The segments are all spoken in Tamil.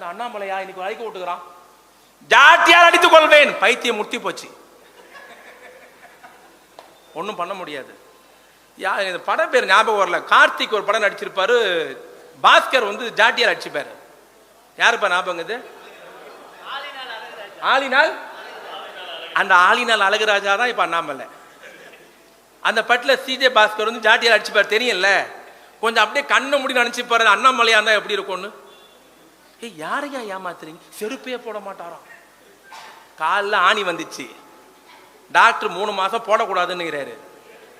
அந்த அண்ணாமலையா? இன்னைக்கு அழைக்க விட்டுக்கிறான். ஜாட்டியால் அடித்துக் கொள்வேன் பைத்தியம் முத்தி போச்சு. ஒன்றும் பண்ண முடியாது. யா இந்த படம் பேர் ஞாபகம் வரல. கார்த்திக் ஒரு படம் நடிச்சிருப்பாரு. பாஸ்கர் வந்து ஜாட்டியார் அடிச்சுப்பாரு. யாருப்பா ஞாபகம் இது? ஆலினால் அந்த ஆலினால் அழகுராஜா தான் இப்ப அண்ணாமலை. அந்த பட்டில் சிஜே பாஸ்கர் வந்து ஜாட்டியால் அடிச்சுப்பார். தெரியும்ல? கொஞ்சம் அப்படியே கண்ணை முடி நினச்சிப்பாரு. அண்ணாமலையா இருந்தால் எப்படி இருக்கும்னு? ஏய் யாரையா ஏமாத்துறீங்க? செருப்பே போட மாட்டாராம். காலில் ஆணி வந்துச்சு. டாக்டர் மூணு மாதம் போடக்கூடாதுன்னுங்கிறாரு.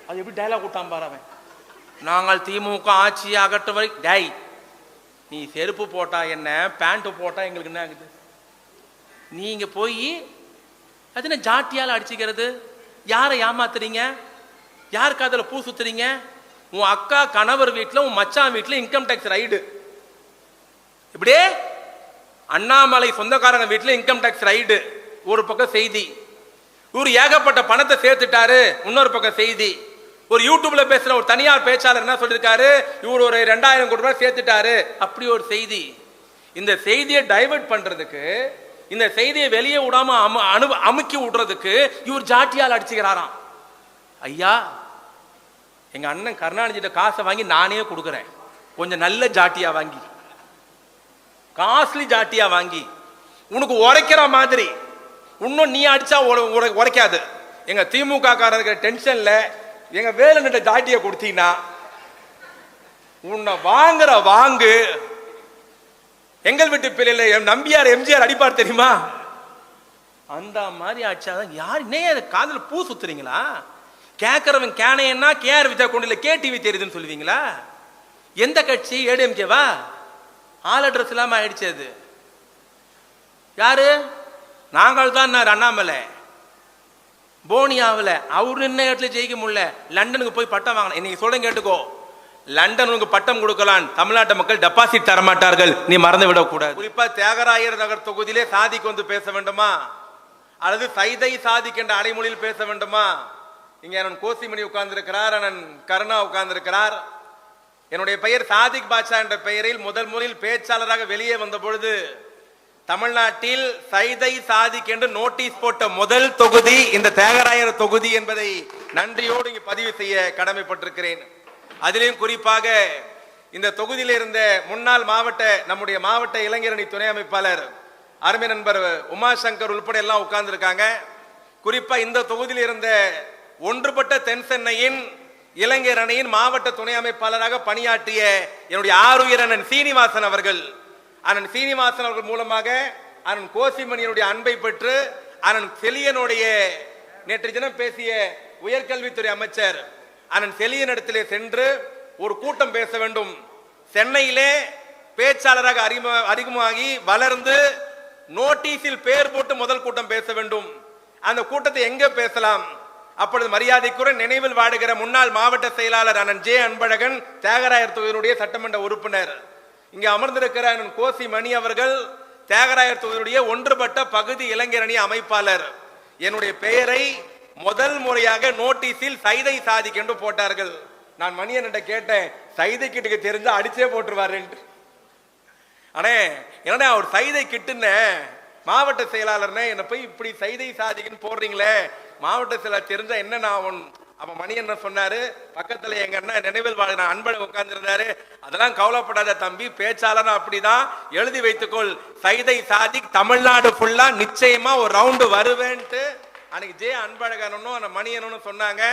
அது எப்படி டைலாக் விட்டான் பாரு அவன். நாங்கள் திமுக ஆட்சி அகற்ற வரை டை நீ செருப்பு போட்டா என்ன? பேண்ட்டு போட்டா எங்களுக்கு என்ன ஆகுது? நீங்கள் போய் அது என்ன ஜாட்டியால் அடிச்சுக்கிறது? யாரை ஏமாத்துறீங்க? யார் அதில் பூ சுத்துறீங்க? உன் அக்கா கணவர் வீட்டில் உன் மச்சான் வீட்டில் இன்கம் டேக்ஸ் ரைடு இப்படியே அண்ணாமலை சொந்தக்காரங்க வீட்டில் இன்கம் டேக்ஸ் ரைடு ஒரு பக்கம் செய்தி. இவர் ஏகப்பட்ட பணத்தை சேர்த்துட்டாரு இன்னொரு பக்கம் செய்தி. ஒரு யூடியூப்ல பேசுற ஒரு தனியார் பேச்சாளர் என்ன சொல்லியிருக்காரு இவர் ஒரு ரெண்டாயிரம் கோடி ரூபாய் சேர்த்துட்டாரு. அப்படி ஒரு செய்தி. இந்த செய்தியை டைவர்ட் பண்றதுக்கு இந்த செய்தியை வெளியே விடாம அமு அனு அமுக்கி விடுறதுக்கு இவர் ஜாட்டியால் அடிச்சுக்கிறாராம். ஐயா எங்க அண்ணன் கருணாநிதியிட்ட காசை வாங்கி நானே கொடுக்குறேன். கொஞ்சம் நல்ல ஜாட்டியா வாங்கி. காஸ்ட்லி ஜாட்டியா வாங்கி உனக்கு உரைக்கிற மாதிரி. இன்னும் நீ அடிச்சா உரைக்காது. எங்க திமுக காரருக்கு டென்ஷன்ல எங்க வேலுநிட்ட ஜாட்டியை கொடுத்தீங்கன்னா உன்னை வாங்குற வாங்கு. எங்கள் வீட்டு பிள்ளையில என் நம்பியார் எம்ஜிஆர் அடிப்பார் தெரியுமா? அந்த மாதிரி அடிச்சாதான் யார் இன்னே காதில் பூ சுத்துறீங்களா? கேட்கறவன் கேனையன்னா கேஆர் விஜயா கொண்டு கே டிவி தெரியுதுன்னு சொல்லுவீங்களா? எந்த கட்சி? ஏடிஎம்கேவா? ஆள் அட்ரஸ் இல்லாமல் ஆயிடுச்சு அது. யாரு? நாங்கள் தான் அண்ணாமலை. போனியாவில் அவர் நின்ன இடத்துல ஜெயிக்க முடியல. லண்டனுக்கு போய் பட்டம் வாங்கலாம் இன்னைக்கு சொல்ல கேட்டுக்கோ. லண்டனுக்கு பட்டம் கொடுக்கலாம். தமிழ்நாட்டு மக்கள் டெபாசிட் தரமாட்டார்கள் நீ மறந்து விடக்கூடாது. குறிப்பா தியாகராயர் நகர் தொகுதியிலே சாதிக்கு வந்து பேச வேண்டுமா? அல்லது சைதை சாதிக் என்ற அடைமொழியில் பேச வேண்டுமா? இங்க அண்ணன் கோசிமணி உட்கார்ந்திருக்கிறார் அண்ணன் கருணா உட்கார்ந்திருக்கிறார். என்னுடைய பெயர் சாதிக் பாட்சா என்ற பெயரில் முதல் முதலில் பேச்சாளராக வெளியே வந்த பொழுது தமிழ்நாட்டில் சைதை சாதிக் என்று நோட்டீஸ் போட்ட முதல் தொகுதி இந்த தியாகராயர் தொகுதி என்பதை நன்றியோடு இங்கு பதிவு செய்ய கடமைப்பட்டிருக்கிறேன். அதிலும் குறிப்பாக இந்த தொகுதியில் இருந்த முன்னாள் மாவட்ட நம்முடைய மாவட்ட இளைஞரணி துணை அமைப்பாளர் அருமை நண்பர் உமாசங்கர் உள்பட எல்லாம் உட்கார்ந்துருக்காங்க. குறிப்பா இந்த தொகுதியில் இருந்த ஒன்றுபட்ட தென் சென்னையின் இளைஞர் அணியின் மாவட்ட துணை அமைப்பாளராக பணியாற்றிய என்னுடைய ஆறுயிர் அண்ணன் சீனிவாசன் அவர்கள். அண்ணன் சீனிவாசன் அவர்கள் மூலமாக அண்ணன் கோசிமணியனுடைய அன்பை பெற்று அண்ணன் செலியனுடைய நேற்று தினம் பேசிய உயர்கல்வித்துறை அமைச்சர் அண்ணன் செலியனிடத்திலே சென்று ஒரு கூட்டம் பேச வேண்டும். சென்னையிலே பேச்சாளராக அறிமுக அறிமுகமாகி வளர்ந்து நோட்டீஸில் பெயர் போட்டு முதல் கூட்டம் பேச வேண்டும். அந்த கூட்டத்தை எங்க பேசலாம்? அப்பொழுது மரியாதைக்குரிய நினைவில் வாடுகிற முன்னாள் மாவட்ட செயலாளர் அண்ணன் ஜே அன்பழகன் தியாகராயர் தொகுதியினுடைய சட்டமன்ற உறுப்பினர். இங்கே அமர்ந்திருக்கிற அண்ணன் கோசி மணி அவர்கள் தியாகராயர் தொகுதியுடைய ஒன்றுபட்ட பகுதி இளைஞரணி அமைப்பாளர். என்னுடைய பெயரை முதல் முறையாக நோட்டீஸில் சைதை சாதிக் என்று போட்டார்கள். நான் மணியன்கிட்ட கேட்டேன் சைதை கிட்டுக்கு தெரிஞ்சா அடிச்சே போட்டுருவாருன்ட்டு அண்ணே என்னடா அவர் சைதை கிட்டுன்னு? மாவட்ட செயலாளர்னே என்னை போய் இப்படி சைதை சாதிக்குன்னு போடுறீங்களே? மாவட்ட செயலாளர் தெரிஞ்சா என்ன நான் அவன் மணி என்ன சொன்னாரு? பக்கத்தில் எங்க அண்ணன் நினைவில் வாழ்கிற அன்பழகன் உட்கார்ந்துருந்தாரு. அதெல்லாம் கவலைப்படாத தம்பி பேச்சாளர் அப்படிதான். எழுதி வைத்துக்கொள். சைதை சாதி தமிழ்நாடு ஃபுல்லா நிச்சயமா ஒரு ரவுண்டு வருவேன்ட்டு. அன்னைக்கு ஜே அன்பழகனும் அந்த மணியனும் சொன்னாங்க.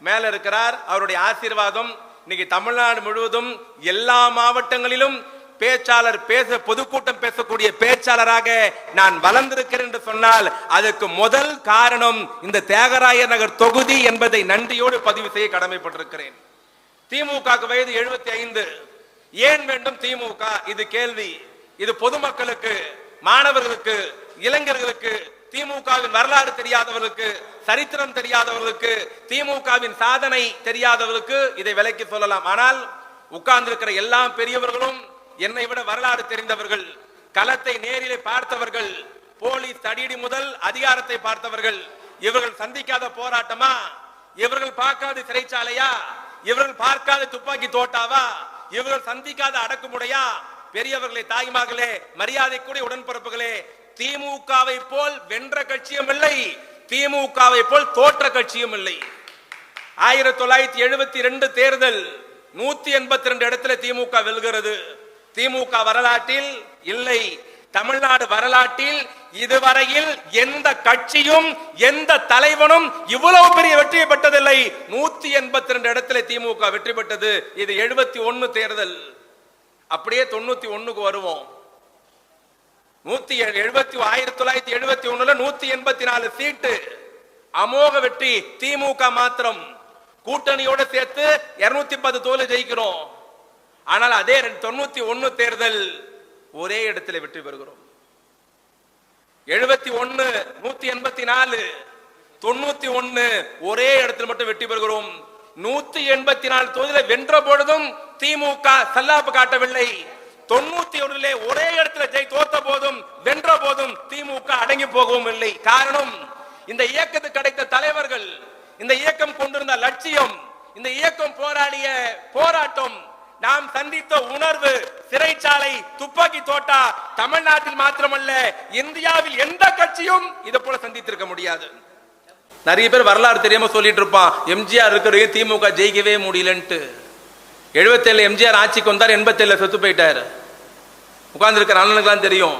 மேல இருக்கிறார் அவருடைய ஆசீர்வாதம். இன்னைக்கு தமிழ்நாடு முழுவதும் எல்லா மாவட்டங்களிலும் பேச்சாளர் பேச பொதுக்கூட்டம் பேசக்கூடிய பேச்சாளராக நான் வளர்ந்திருக்கிறேன் என்று சொன்னால் அதுக்கு முதல் காரணம் இந்த தியாகராய நகர் தொகுதி என்பதை நன்றியோடு பதிவு செய்ய கடமைப்பட்டிருக்கிறேன். திமுக வயது எழுபத்தி ஐந்து ஏன் வேண்டும் திமுக? இது கேள்வி. இது பொதுமக்களுக்கு மாணவர்களுக்கு இளைஞர்களுக்கு திமுகவின் வரலாறு தெரியாதவர்களுக்கு சரித்திரம் தெரியாதவர்களுக்கு திமுகவின் சாதனை தெரியாதவர்களுக்கு இதை விலைக்கு சொல்லலாம். ஆனால் உட்கார்ந்திருக்கிற எல்லா பெரியவர்களும் என்னை விட வரலாறு தெரிந்தவர்கள் களத்தை நேரிலே பார்த்தவர்கள் போலீஸ் தடியடி முதல் அதிகாரத்தை பார்த்தவர்கள் இவர்கள் சந்திக்காத போராட்டமா? இவர்கள் பார்க்காத சிறைச்சாலையா? இவர்கள் பார்க்காத துப்பாக்கி தோட்டாவா? இவர்கள் சந்திக்காத அடக்குமுறையா? பெரியவர்களே தாய்மார்களே மரியாதைக்குரிய உடன்பிறப்புகளே திமுகவை போல் வென்ற கட்சியும் இல்லை திமுகவை போல் தோற்ற கட்சியும் இல்லை. ஆயிரத்தி தொள்ளாயிரத்தி எழுபத்தி ரெண்டு தேர்தல் நூத்தி எண்பத்தி ரெண்டு இடத்துல திமுக வெல்கிறது. திமுக வரலாற்றில் இல்லை தமிழ்நாடு வரலாற்றில் இதுவரையில் எந்த கட்சியும் எந்த தலைவனும் இவ்வளவு பெரிய வெற்றியை பெற்றதில்லை. நூத்தி எண்பத்தி ரெண்டு இடத்துல திமுக வெற்றி பெற்றது. இது எழுபத்தி ஒன்னு தேர்தல். அப்படியே தொண்ணூத்தி ஒண்ணுக்கு வருவோம். நூத்தி எழுபத்தி ஆயிரத்தி தொள்ளாயிரத்தி எழுபத்தி ஒண்ணுல நூத்தி எண்பத்தி நாலு சீட்டு. அமோக வெற்றி திமுக மாத்திரம். கூட்டணியோட சேர்த்து இருநூத்தி பத்து தோலை ஜெயிக்கிறோம். ஆனால் அதே தொண்ணூத்தி ஒண்ணு தேர்தல் ஒரே இடத்துல வெற்றி பெறுகிறோம். எழுபத்தி ஒண்ணு நூத்தி எண்பத்தி நாலு தொண்ணூத்தி ஒண்ணு ஒரே இடத்தில் மட்டும் வெற்றி பெறுகிறோம். நூத்தி எண்பத்தி நாலு தொகுதியில வென்ற பொழுதும் திமுக சல்லாப்பு காட்டவில்லை. தொண்ணூத்தி ஒன்றிலே ஒரே இடத்துல ஜெய் தோத்த போதும் வென்ற போதும் திமுக அடங்கி போகவும் இல்லை. காரணம் இந்த இயக்கத்துக்கு கிடைத்த தலைவர்கள் இந்த இயக்கம் கொண்டிருந்த லட்சியம் இந்த இயக்கம் போராடிய போராட்டம் நாம் சந்தித்த உணர்வு சிறைச்சாலை துப்பாக்கி தோட்டா தமிழ்நாட்டில் மாத்திரமல்ல இந்தியாவில் எந்த கட்சியும் இதை போல சந்தித்திருக்க முடியாது. நிறைய பேர் வரலாறு தெரியாம சொல்லிட்டு இருப்பான் எம்ஜிஆர் இருக்கிறதே திமுக ஜெயிக்கவே முடியலன்ட்டு. எழுபத்தேழு எம்ஜிஆர் ஆட்சிக்கு வந்தார் எண்பத்தேழுல செத்து போயிட்டார். உட்கார்ந்துருக்கிற அண்ணனுக்குலாம் தெரியும்.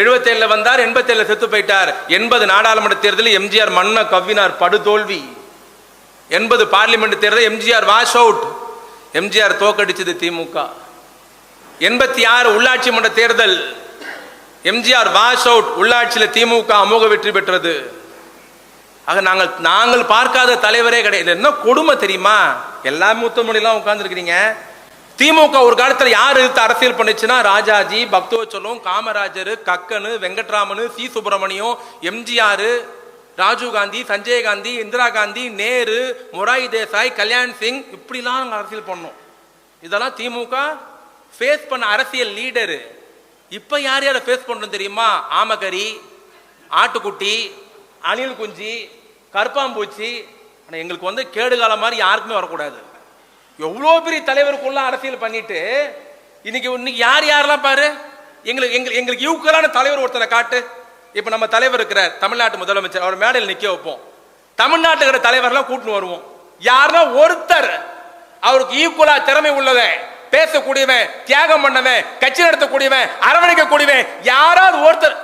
எழுபத்தேழுல வந்தார் எண்பத்தேழுல செத்து போயிட்டார். எண்பது நாடாளுமன்ற தேர்தலில் எம்ஜிஆர் மண்ணை கவ்வினார் படுதோல்வி. எண்பது பார்லிமெண்ட் தேர்தல் எம்ஜிஆர் வாஷ் அவுட். எம்ஜிஆர் தோக்கடிச்சது திமுக. எண்பத்தி ஆறு உள்ளாட்சி மன்ற தேர்தல். எம்ஜிஆர் வாஷ் அவுட் உள்ளாட்சியில் திமுக அமோக வெற்றி பெற்றது. ஆக நாங்கள் நாங்கள் பார்க்காத தலைவரே கிடையாது. என்ன கொடுமை தெரியுமா? எல்லா மூத்த மொழியெல்லாம் உட்கார்ந்துருக்கிறீங்க. திமுக ஒரு காலத்தில் யார் எதிர்த்து அரசியல் பண்ணுச்சுன்னா ராஜாஜி பக்தோச்சலம் காமராஜர் கக்கனு வெங்கட்ராமனு சி. சுப்பிரமணியம் எம்ஜிஆர் ராஜீவ் காந்தி சஞ்சய் காந்தி இந்திரா காந்தி நேரு மொராய் தேசாய் கல்யாண் சிங் இப்படிலாம் நாங்கள் அரசியல் பண்ணோம். இதெல்லாம் திமுக ஃபேஸ் பண்ண அரசியல் லீடரு இப்போ யார் யாரை ஃபேஸ் பண்ணுறோம் தெரியுமா? ஆமகரி ஆட்டுக்குட்டி அணில் குஞ்சி கருப்பாம்பூச்சி. ஆனால் எங்களுக்கு வந்து கேடுகாலம் மாதிரி யாருக்குமே வரக்கூடாது. எவ்வளோ பெரிய தலைவருக்குள்ள அரசியல் பண்ணிட்டு இன்னைக்கு இன்னைக்கு யார் யாரெல்லாம் பாரு? எங்களுக்கு எங்களுக்கு எங்களுக்கு ஈக்குவலான தலைவர் ஒருத்தரை காட்டு. இப்போ நம்ம தலைவர் இருக்கிறார் தமிழ்நாட்டு முதலமைச்சர் அவர் மேடையில் நிற்க வைப்போம். தமிழ்நாட்டுல இருக்கிற தலைவர்லாம் கூட்டின்னு வருவோம். யாருன்னா ஒருத்தர். அவருக்கு ஈக்குவலா திறமை உள்ளவன் பேசக்கூடியவன் தியாகம் பண்ணவன் கட்சி நடத்தக்கூடியவன் அரவணைக்கக்கூடியவன் யாராவது ஒருத்தர்.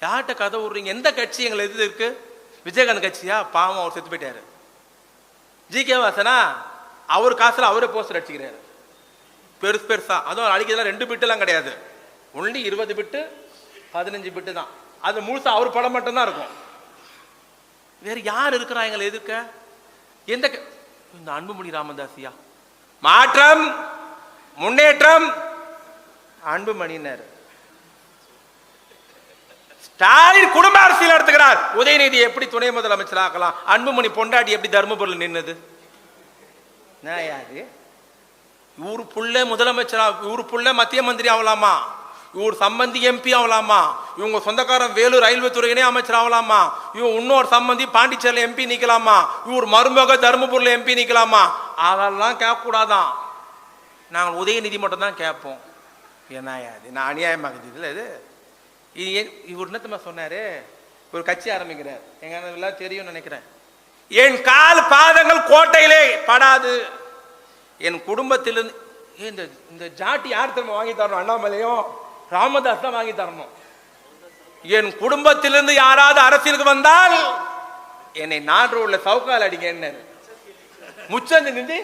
யார்கிட்ட கதை விடுறீங்க? எந்த கட்சி எங்களை எது இருக்கு? விஜயகாந்த் கட்சியா? பாவம் அவர் செத்து போயிட்டாரு. ஜி. கே. வாசனா? அவர் காசுல அவரே போஸ்டர் அடிச்சுக்கிறாரு. பெருசு பெருசா. அதுவும் அடிக்கிறதுலாம் ரெண்டு பிட்டுலாம் கிடையாது. ஒன்லி இருபது பிட்டு பதினஞ்சு பிட்டு தான். அது முழுசா அவர் படம் மட்டும்தான் இருக்கும். வேற யார் இருக்கிறா எங்களை எதிர்க்க? எந்த இந்த அன்புமணி ராமதாசியா? மாற்றம் முன்னேற்றம் அன்புமணினர் ஸ்டாலின் குடும்ப அரசியல் நடத்துகிறார். உதயநிதி எப்படி துணை முதலமைச்சர் ஆக்கலாம்? அன்புமணி பொண்டாட்டி எப்படி தர்மபுரியில் நின்னது? நான் யாரு? இவரு புள்ள முதலமைச்சரா இவரு புள்ள மத்திய மந்திரி ஆகலாமா இவர் சம்பந்தி எம்பி ஆகலாமா இவங்க சொந்தக்காரன் வேலூர் ரயில்வே துறையினே அமைச்சர் ஆகலாமா இவன் இன்னொரு சம்பந்தி பாண்டிச்சேரியில் எம்பி நிற்கலாமா இவர் மருமக தருமபுரியில் எம்பி நிற்கலாமா அதெல்லாம் கேட்கக்கூடாதான். நாங்கள் உதயநிதி மட்டும் தான் கேட்போம். என்ன அது நான் அநியாயமாகுது இல்லை இது? இது ஏன் இவர் என்னத்தமா சொன்னார்? ஒரு கட்சி ஆரம்பிக்கிறார். எங்க எல்லாம் தெரியும்னு நினைக்கிறேன். என் கால் பாதங்கள் கோட்டையிலே படாது. என் குடும்பத்திலிருந்து ஏன் இந்த இந்த ஜாட்டி யார் திரும்ப வாங்கி தரணும்? அண்ணாமலையும் ராமதாஸ் தான் வாங்கி தரணும். என் குடும்பத்திலிருந்து யாராவது அரசியலுக்கு வந்தால் என்னை நான் உள்ள சவுக்கால் அடிங்க என்ன முச்சந்து நின்று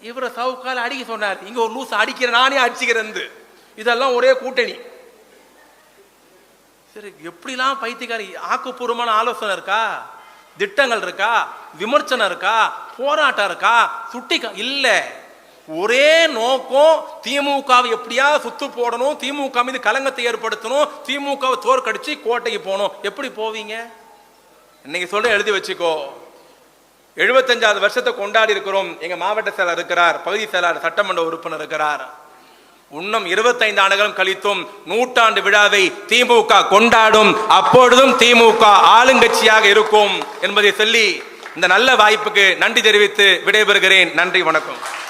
இவரை சவுக்கால் அடிக்க சொன்னார். இங்க ஒரு லூஸ் அடிக்கிற நானே அடிச்சுக்கிறேன் இதெல்லாம் ஒரே கூட்டணி. சரி எப்படிலாம் பைத்தியக்காரி ஆக்கப்பூர்வமான ஆலோசனை இருக்கா? திட்டங்கள் இருக்கா? விமர்சனம் இருக்கா? போராட்டம் இருக்கா? சுட்டி இல்லை. ஒரே நோக்கம் திமுகவை எப்படியா சுத்து போடணும். திமுக மீது கலங்கத்தை ஏற்படுத்தணும். திமுகவை தோற்கடிச்சு கோட்டைக்கு போகணும். எப்படி போவீங்க? இன்னைக்கு சொல்ற எழுதி வச்சுக்கோ. எழுபத்தஞ்சாவது வருஷத்தை கொண்டாடி இருக்கிறோம். எங்க மாவட்ட செயலர் இருக்கிறார் பகுதி செயலாளர் சட்டமன்ற உறுப்பினர் இருக்கிறார். இன்னும் 25 ஆண்டுகளும் கழித்தும் நூற்றாண்டு விழாவை திமுக கொண்டாடும். அப்பொழுதும் திமுக ஆளுங்கட்சியாக இருக்கும் என்பதை சொல்லி இந்த நல்ல வாய்ப்புக்கு நன்றி தெரிவித்து விடைபெறுகிறேன். நன்றி வணக்கம்.